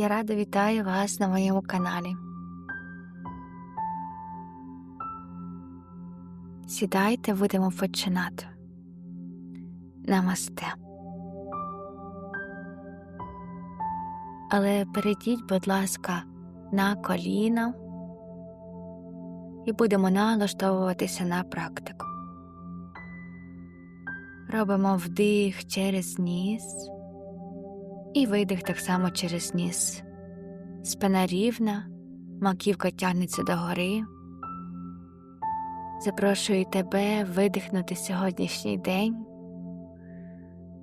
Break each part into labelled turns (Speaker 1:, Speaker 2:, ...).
Speaker 1: Я рада вітаю вас на моєму каналі. Сідайте, будемо починати. Намасте. Але перейдіть, будь ласка, на коліна і будемо налаштовуватися на практику. Робимо вдих через ніс і видих так само через ніс. Спина рівна, маківка тягнеться догори. Запрошую тебе видихнути сьогоднішній день,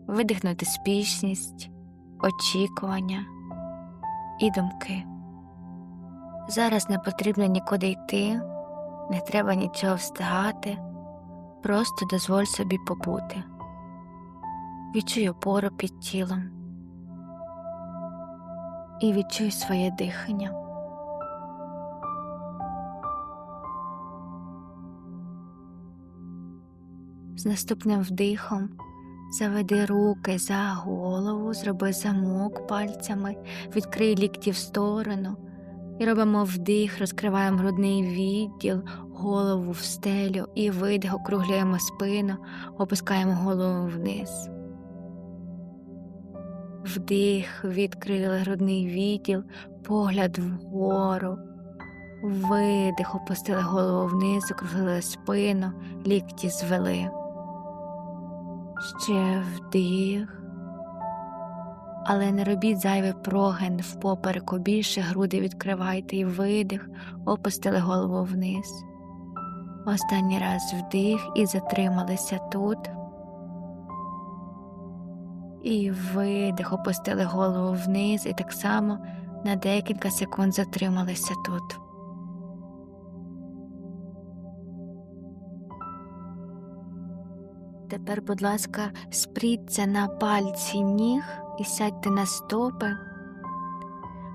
Speaker 1: видихнути спішність, очікування і думки. Зараз не потрібно нікуди йти, не треба нічого встигати, просто дозволь собі побути. Відчуй опору під тілом і відчуй своє дихання. З наступним вдихом заведи руки за голову, зроби замок пальцями, відкрий лікті в сторону і робимо вдих, розкриваємо грудний відділ, голову в стелю і видих, округлюємо спину, опускаємо голову вниз. Вдих, відкрили грудний відділ, погляд вгору, видих, опустили голову вниз, округлили спину, лікті звели. Ще вдих, але не робіть зайвий прогин в попереку, більше груди відкривайте і видих, опустили голову вниз. Останній раз вдих і затрималися тут. І видих, опустили голову вниз, і так само на декілька секунд затрималися тут. Тепер, будь ласка, спріться на пальці ніг і сядьте на стопи.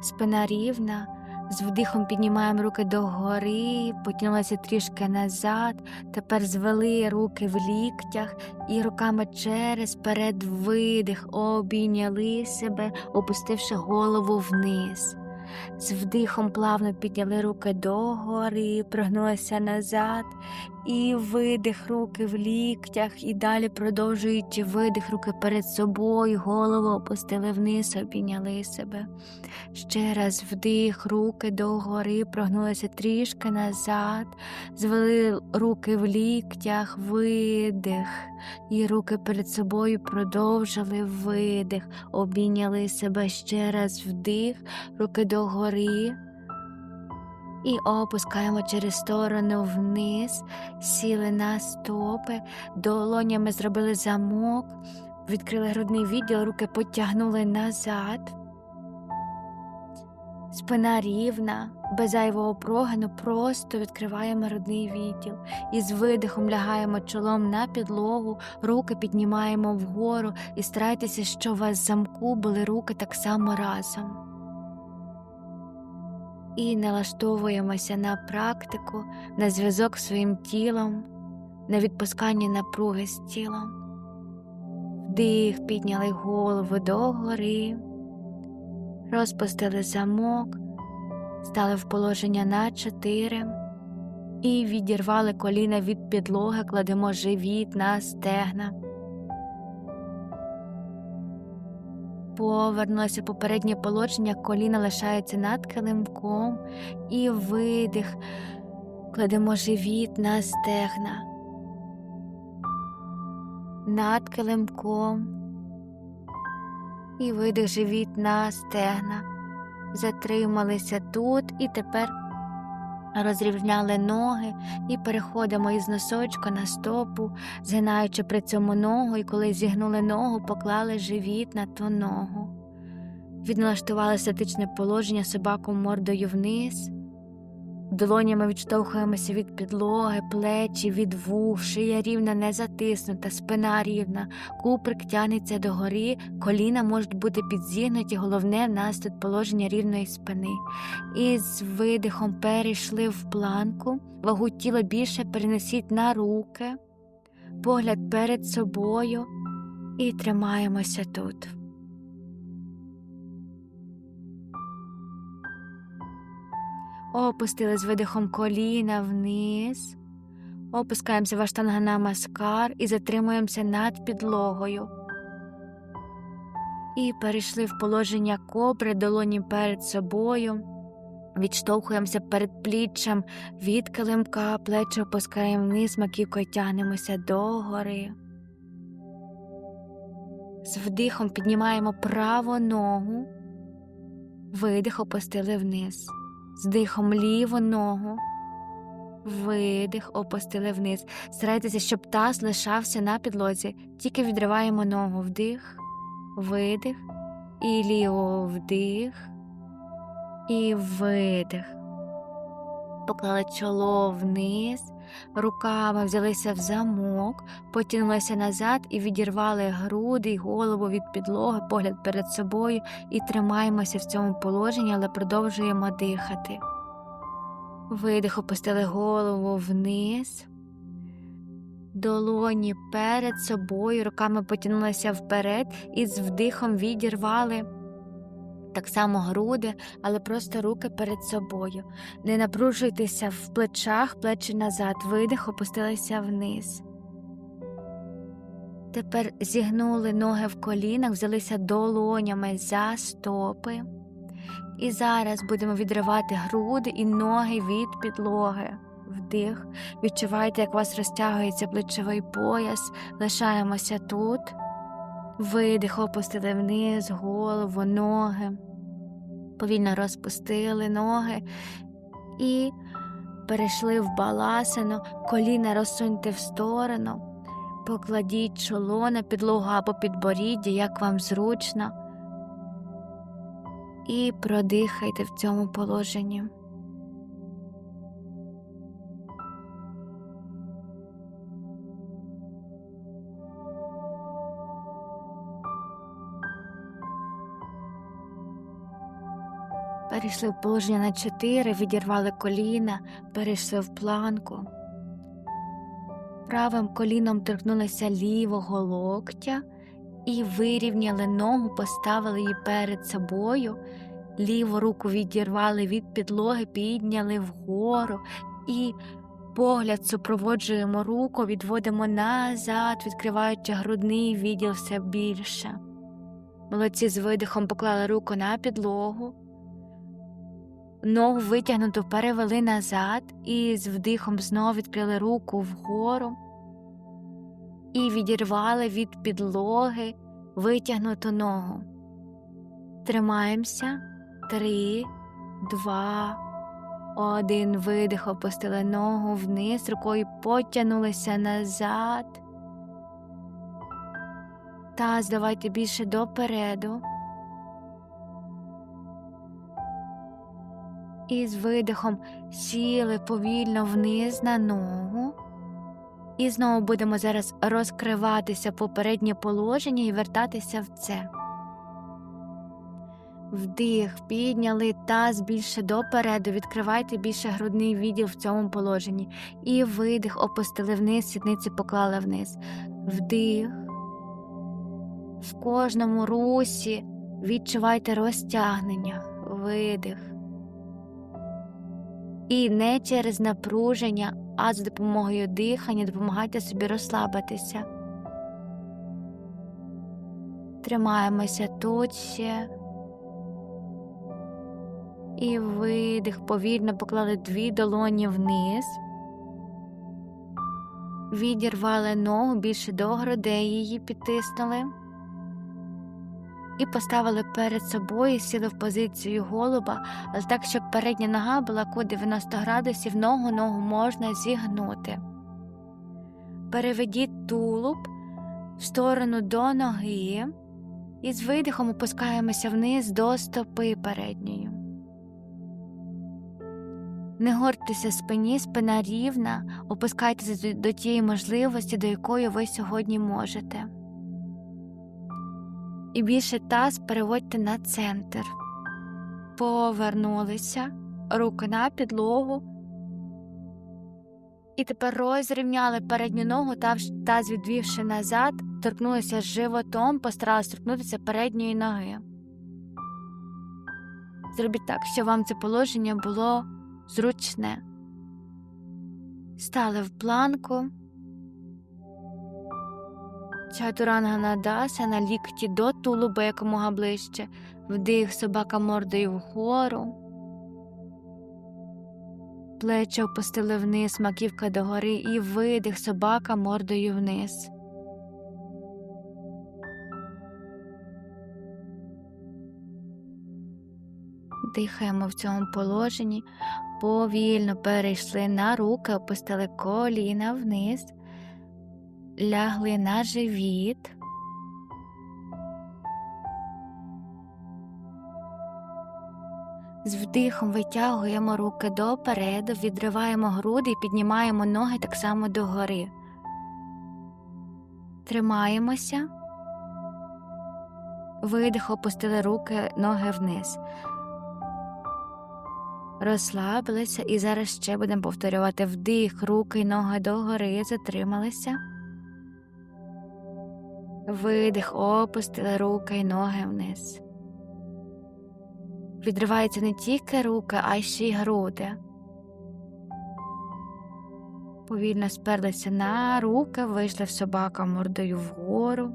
Speaker 1: Спина рівна. З вдихом піднімаємо руки догори, потягнулися трішки назад. Тепер звели руки в ліктях і руками через перед видих обійняли себе, опустивши голову вниз. З вдихом плавно підняли руки догори, прогнулися назад, і видих руки в ліктях, і далі продовжуючи видих руки перед собою, голову опустили вниз, обійняли себе. Ще раз вдих, руки догори, прогнулися трішки назад, звели руки в ліктях, видих, і руки перед собою продовжили видих, обійняли себе ще раз вдих, руки догори. І опускаємо через сторону вниз, сіли на стопи, долонями зробили замок, відкрили грудний відділ, руки потягнули назад. Спина рівна, без зайвого прогину, просто відкриваємо грудний відділ. І з видихом лягаємо чолом на підлогу, руки піднімаємо вгору. І старайтеся, що у вас в замку були руки так само разом і налаштовуємося на практику, на зв'язок з своїм тілом, на відпускання напруги з тілом. Вдих, підняли голову догори, розпустили замок, стали в положення на чотири і відірвали коліна від підлоги, кладемо живіт на стегна. Повернулося попереднє положення, коліна лишаються над килимком і видих, кладемо живіт на стегна, над килимком. І видих живіт на стегна. Затрималися тут і тепер розрівняли ноги і переходимо із носочка на стопу, згинаючи при цьому ногу, і коли зігнули ногу, поклали живіт на ту ногу. Відналаштували статичне положення собаку мордою вниз, долонями відштовхуємося від підлоги, плечі, від вух, шия рівна не затиснута, спина рівна, куприк тянеться догори, коліна можуть бути підзігнуті, головне в нас тут положення рівної спини. І з видихом перейшли в планку, вагу тіла більше перенесіть на руки, погляд перед собою і тримаємося тут. Опустили з видихом коліна вниз. Опускаємося в аштанганамаскар і затримуємося над підлогою. І перейшли в положення кобри, долоні перед собою. Відштовхуємося перед пліччям від килимка, плечі опускаємо вниз, маківкою тягнемося догори. З вдихом піднімаємо праву ногу, видих опустили вниз, з дихом ліву ногу, видих опустили вниз. Старайтеся, щоб таз лишався на підлозі, тільки відриваємо ногу. Вдих, видих, і ліво. Вдих, і видих. Поклали чоло вниз, руками взялися в замок, потягнулися назад і відірвали груди й голову від підлоги, погляд перед собою і тримаємося в цьому положенні, але продовжуємо дихати. Видих опустили голову вниз, долоні перед собою, руками потягнулися вперед і з вдихом відірвали. Так само груди, але просто руки перед собою. Не напружуйтеся в плечах, плечі назад, видих, опустилися вниз. Тепер зігнули ноги в колінах, взялися долонями за стопи. І зараз будемо відривати груди і ноги від підлоги. Вдих. Відчувайте, як у вас розтягується плечовий пояс, лишаємося тут. Видих, опустили вниз, голову, ноги. Повільно розпустили ноги і перейшли в баласину, коліна розсуньте в сторону, покладіть чоло на підлогу або підборіддя, як вам зручно, і продихайте в цьому положенні. Перейшли в положення на чотири, відірвали коліна, перейшли в планку. Правим коліном торкнулися лівого локтя і вирівняли ногу, поставили її перед собою, ліву руку відірвали від підлоги, підняли вгору і погляд супроводжуємо руку, відводимо назад, відкриваючи грудний відділ все більше. Молодці з видихом поклали руку на підлогу. Ногу витягнуту перевели назад і з вдихом знову відкрили руку вгору і відірвали від підлоги витягнуту ногу. Тримаємося. Три, два, один. Видих, опустили ногу вниз, рукою потягнулися назад. Таз давайте більше допереду. І з видихом сіли повільно вниз на ногу. І знову будемо зараз розкриватися попереднє положення і вертатися в це. Вдих, підняли таз більше допереду, відкривайте більше грудний відділ в цьому положенні. І видих, опустили вниз, сідниці поклали вниз. Вдих. В кожному русі відчувайте розтягнення, видих. І не через напруження, а з допомогою дихання допомагайте собі розслабитися. Тримаємося тут ще. І видих, повільно поклали дві долоні вниз, відірвали ногу більше до грудей її підтиснули і поставили перед собою, сіли в позицію голуба, але так, щоб передня нога була ку 90 градусів, ногу ногу можна зігнути. Переведіть тулуб в сторону до ноги і з видихом опускаємося вниз до стопи передньої. Не гортеся спині, спина рівна, опускайтеся до тієї можливості, до якої ви сьогодні можете. І більше таз переводьте на центр. Повернулися, руки на підлогу. І тепер розрівняли передню ногу, таз відвівши назад, торкнулися животом, постаралися торкнутися передньої ноги. Зробіть так, щоб вам це положення було зручне. Стали в планку. Чатуранга надаса на лікті до тулуба якомога ближче. Вдих собака мордою вгору. Плечі опустили вниз, маківка догори і видих собака мордою вниз. Дихаємо в цьому положенні, повільно перейшли на руки, опустили коліна вниз, лягли на живіт. З вдихом витягуємо руки допереду, відриваємо груди і піднімаємо ноги так само догори. Тримаємося. Видих, опустили руки, ноги вниз. Розслабилися і зараз ще будемо повторювати вдих, руки ноги догори, затрималися. Видих, опустили руки й ноги вниз. Відриваються не тільки руки, а й ще й груди. Повільно сперлися на руки, вийшли в собака мордою вгору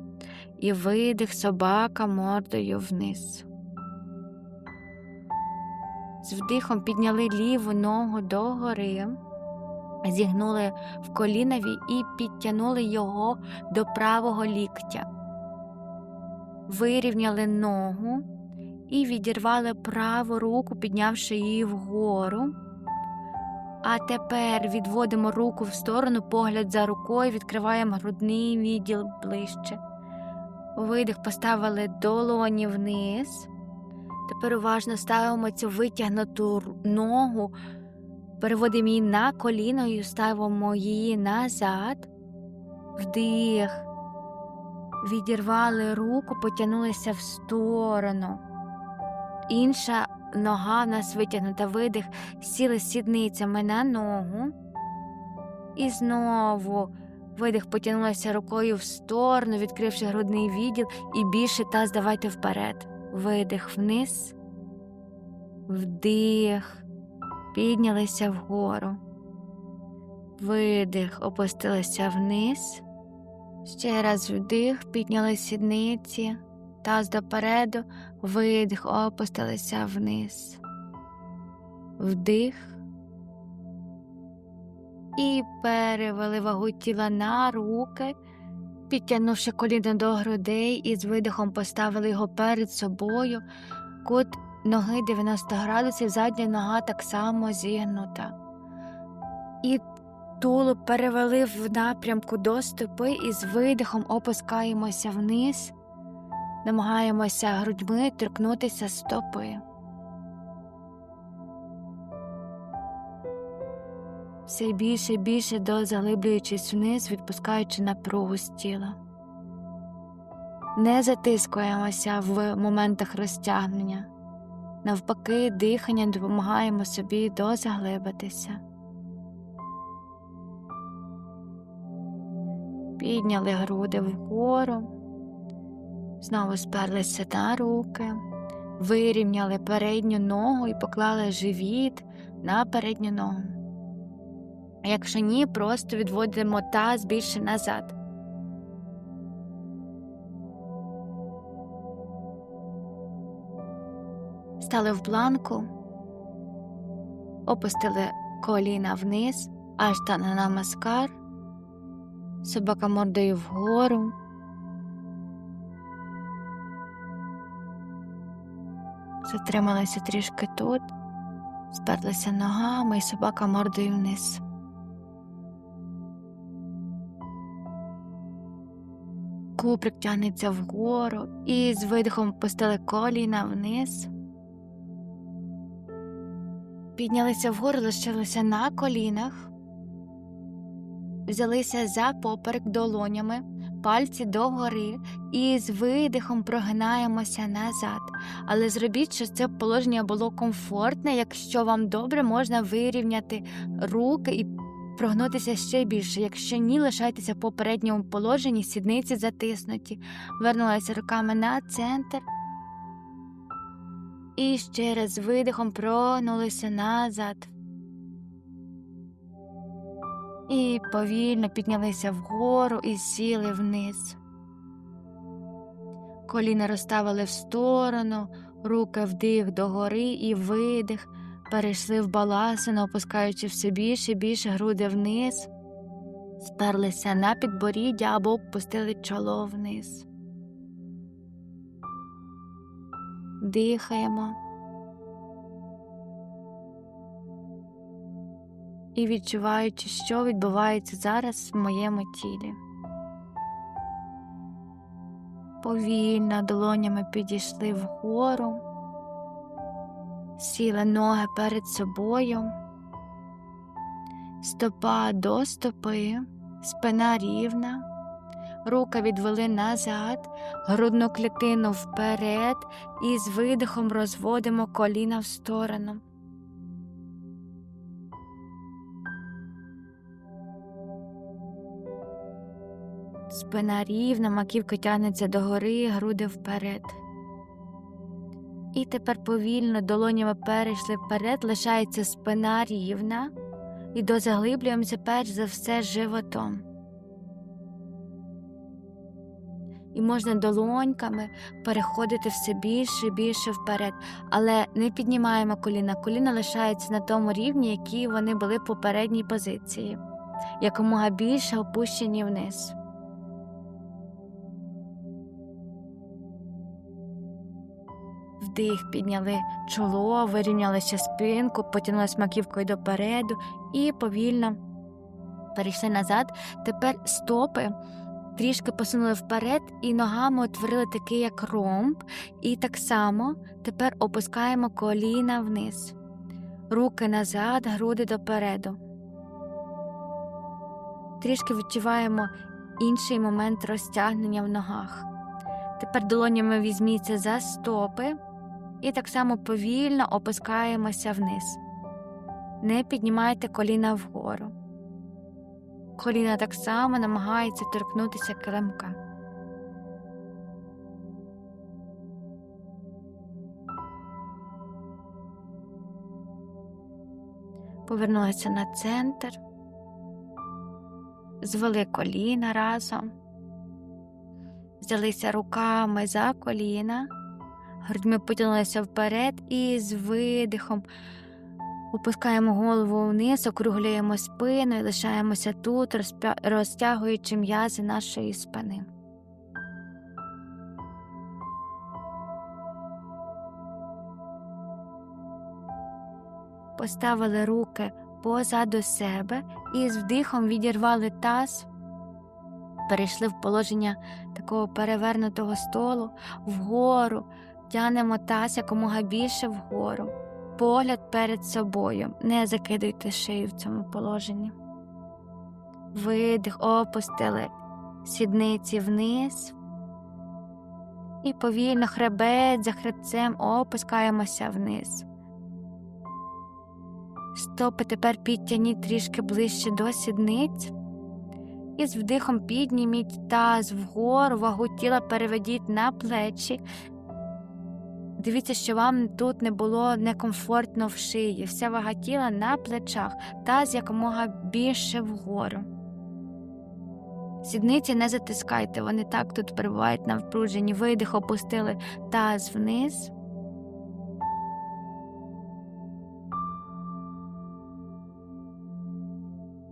Speaker 1: і видих собака мордою вниз. З вдихом підняли ліву ногу догори, зігнули в колінові і підтягнули його до правого ліктя. Вирівняли ногу і відірвали праву руку, піднявши її вгору. А тепер відводимо руку в сторону, погляд за рукою, відкриваємо грудний відділ ближче. Видих поставили долоні вниз. Тепер уважно ставимо цю витягнуту ногу, переводимо її на коліно і ставимо її назад, вдих, відірвали руку, потягнулися в сторону. Інша нога в нас витягнута, видих, сіли сідницями на ногу. І знову видих, потягнулися рукою в сторону, відкривши грудний відділ, і більше таз давайте вперед. Видих вниз, вдих, піднялися вгору, видих, опустилися вниз, ще раз вдих, підняли сідниці, таз допереду, видих, опустилися вниз, вдих. І перевели вагу тіла на руки. Підтягнувши коліно до грудей і з видихом поставили його перед собою, кут ноги 90 градусів, задня нога так само зігнута. І тулуб перевели в напрямку до стопи і з видихом опускаємося вниз, намагаємося грудьми торкнутися стопи. все більше і більше до заглиблюючись вниз, відпускаючи напругу з тіла. Не затискуємося в моментах розтягнення, навпаки, дихання допомагаємо собі дозаглибитися. Підняли груди вгору, знову сперлися на руки, вирівняли передню ногу і поклали живіт на передню ногу. Якщо ні, просто відводимо таз більше назад. Стали в планку, опустили коліна вниз, аж та на намаскар, собака мордою вгору. Затрималися трішки тут, сперлися ногами і собака мордою вниз. Куприк тягнеться вгору і з видихом пустили коліна вниз. Піднялися вгору, лишилися на колінах, взялися за поперек долонями, пальці догори і з видихом прогинаємося назад. Але зробіть, щоб це положення було комфортне. Якщо вам добре, можна вирівняти руки і прогнутися ще більше. Якщо ні, лишайтеся в попередньому положенні, сідниці затиснуті, вернулися руками на центр і ще раз видихом прогнулися назад. І повільно піднялися вгору і сіли вниз. Коліна розставили в сторону, руки вдих догори і видих, перейшли в баласину, опускаючи все більше і більше груди вниз, сперлися на підборіддя або опустили чоло вниз. Дихаємо. І відчуваючи, що відбувається зараз в моєму тілі. Повільно долонями підійшли вгору, сіли ноги перед собою, стопа до стопи, спина рівна, руки відвели назад, грудну клітину вперед і з видихом розводимо коліна в сторону. Спина рівна, маківка тягнеться догори, груди вперед. І тепер повільно долонями перейшли вперед, лишається спина рівна, і дозаглиблюємося перш за все животом. І можна долоньками переходити все більше і більше вперед, але не піднімаємо коліна. Коліна лишаються на тому рівні, які вони були в попередній позиції, якомога більше опущені вниз. Вдих, підняли чоло, вирівняли ще спинку, потягнули маківкою допереду і повільно перейшли назад. Тепер стопи трішки посунули вперед і ногами утворили такий як ромб. І так само тепер опускаємо коліна вниз, руки назад, груди допереду. Трішки відчуваємо інший момент розтягнення в ногах. Тепер долонями візьміться за стопи і так само повільно опускаємося вниз. Не піднімайте коліна вгору. Коліна так само намагаються торкнутися килимка. Повернулися на центр, звели коліна разом, взялися руками за коліна, грудьми потягнулися вперед і з видихом опускаємо голову вниз, округлюємо спину і лишаємося тут, розтягуючи м'язи нашої спини. Поставили руки позаду себе і з вдихом відірвали таз, перейшли в положення такого перевернутого столу. Вгору, тянемо таз якомога більше вгору погляд перед собою. Не закидуйте шию в цьому положенні. Видих, опустили сідниці вниз. І повільно хребет за хребцем опускаємося вниз. Стопи тепер підтягніть трішки ближче до сідниць. І з вдихом підніміть таз вгору, вагу тіла переведіть на плечі, Дивіться, що вам тут не було некомфортно в шиї, вся вага тіла на плечах, таз якомога більше вгору. Сідниці не затискайте, вони так тут перебувають на впруженні. Видих, опустили таз вниз.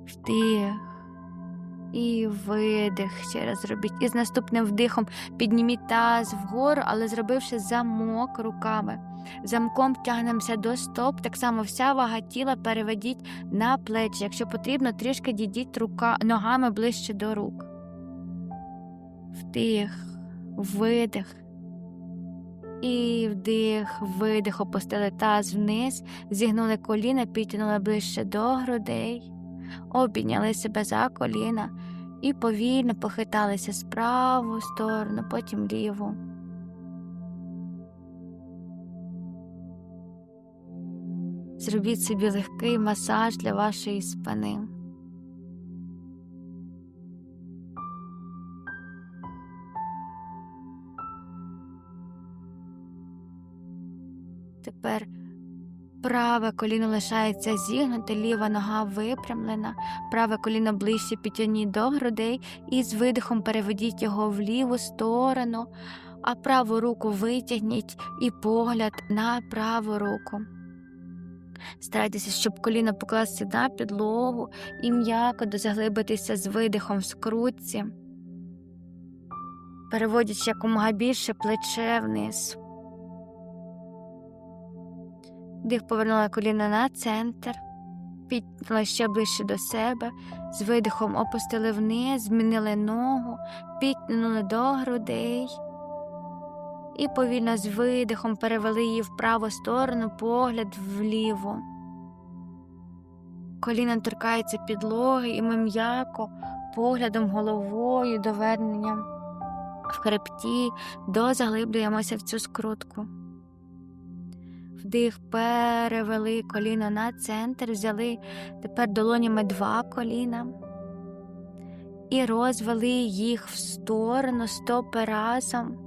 Speaker 1: Вдих. І видих ще раз зробіть. І з наступним вдихом підніміть таз вгору, але зробивши замок руками. Замком тягнемося до стоп, так само вся вага тіла переведіть на плечі. Якщо потрібно, трішки дійдіть рука, ногами ближче до рук. Вдих, видих. І вдих, видих, опустили таз вниз, зігнули коліна, підтягнули ближче до грудей обійняли себе за коліна і повільно похиталися з праву сторону, потім ліву. Зробіть собі легкий масаж для вашої спини. Тепер Праве коліно лишається зігнуте, ліва нога випрямлена, праве коліно ближче підтягніть до грудей і з видихом переведіть його в ліву сторону, а праву руку витягніть і погляд на праву руку. Старайтеся, щоб коліно покласти на підлогу і м'яко дозаглибитися з видихом в скрутці, переводячи якомога більше плече вниз. Дих повернула коліна на центр, підняла ще ближче до себе, з видихом опустили вниз, змінили ногу, підтягнули до грудей і повільно з видихом перевели її в праву сторону, погляд вліво. Коліна торкається підлоги, і ми м'яко, поглядом головою, доверненням в хребті, дозаглиблюємося в цю скрутку. Вдих, перевели коліно на центр, взяли тепер долонями два коліна і розвели їх в сторону, стопи разом.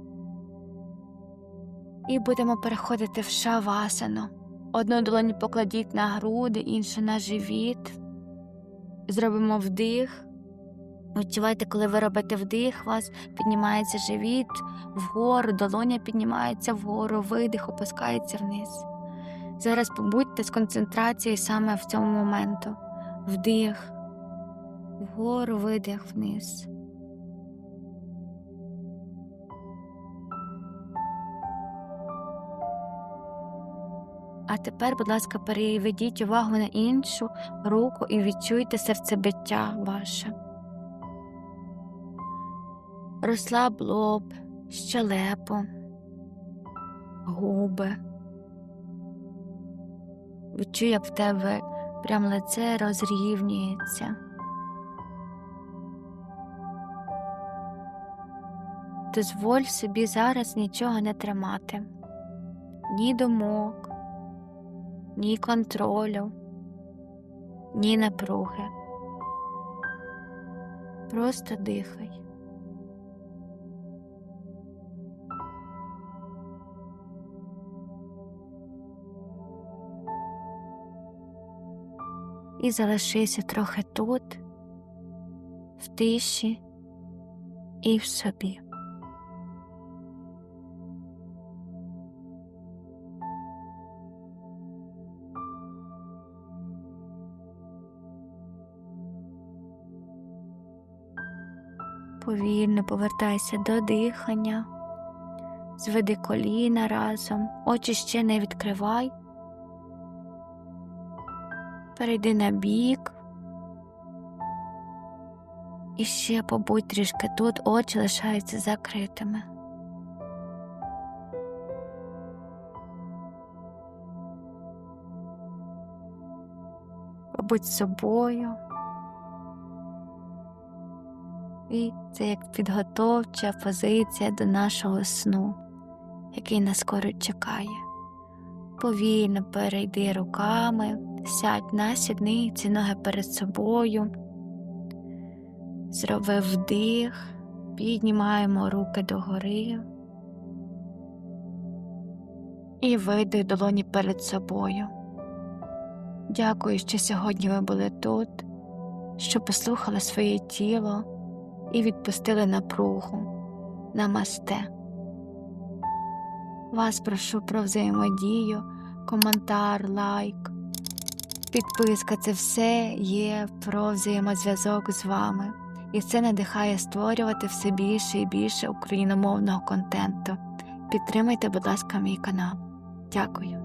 Speaker 1: І будемо переходити в шавасану. Одну долоню покладіть на груди, іншу на живіт. Зробимо вдих. Відчувайте, коли ви робите вдих, у вас піднімається живіт вгору, долоня піднімається вгору, видих опускається вниз. Зараз побудьте з концентрацією саме в цьому моменту. Вдих, вгору, видих вниз. А тепер, будь ласка, переведіть увагу на іншу руку і відчуйте серцебиття ваше. Розслаб лоб, щелепу, губи. Відчуй, як в тебе прям лице розрівнюється. Дозволь собі зараз нічого не тримати, ні думок, ні контролю, ні напруги. Просто дихай. І залишися трохи тут, в тиші і в собі. Повільно повертайся до дихання, зведи коліна разом, очі ще не відкривай. Перейди на бік. І ще побудь трішки тут, очі лишаються закритими. Побудь з собою. І це як підготовча позиція до нашого сну, який нас скоро чекає. Повільно перейди руками, сядь на сідниці, ноги перед собою. Зроби вдих, піднімаємо руки догори і видих долоні перед собою. Дякую, що сьогодні ви були тут, що послухали своє тіло і відпустили напругу. Намасте. Вас прошу про взаємодію, коментар, лайк, підписка це все є про взаємозв'язок з вами, і це надихає створювати все більше і більше україномовного контенту. Підтримайте, будь ласка, мій канал. Дякую.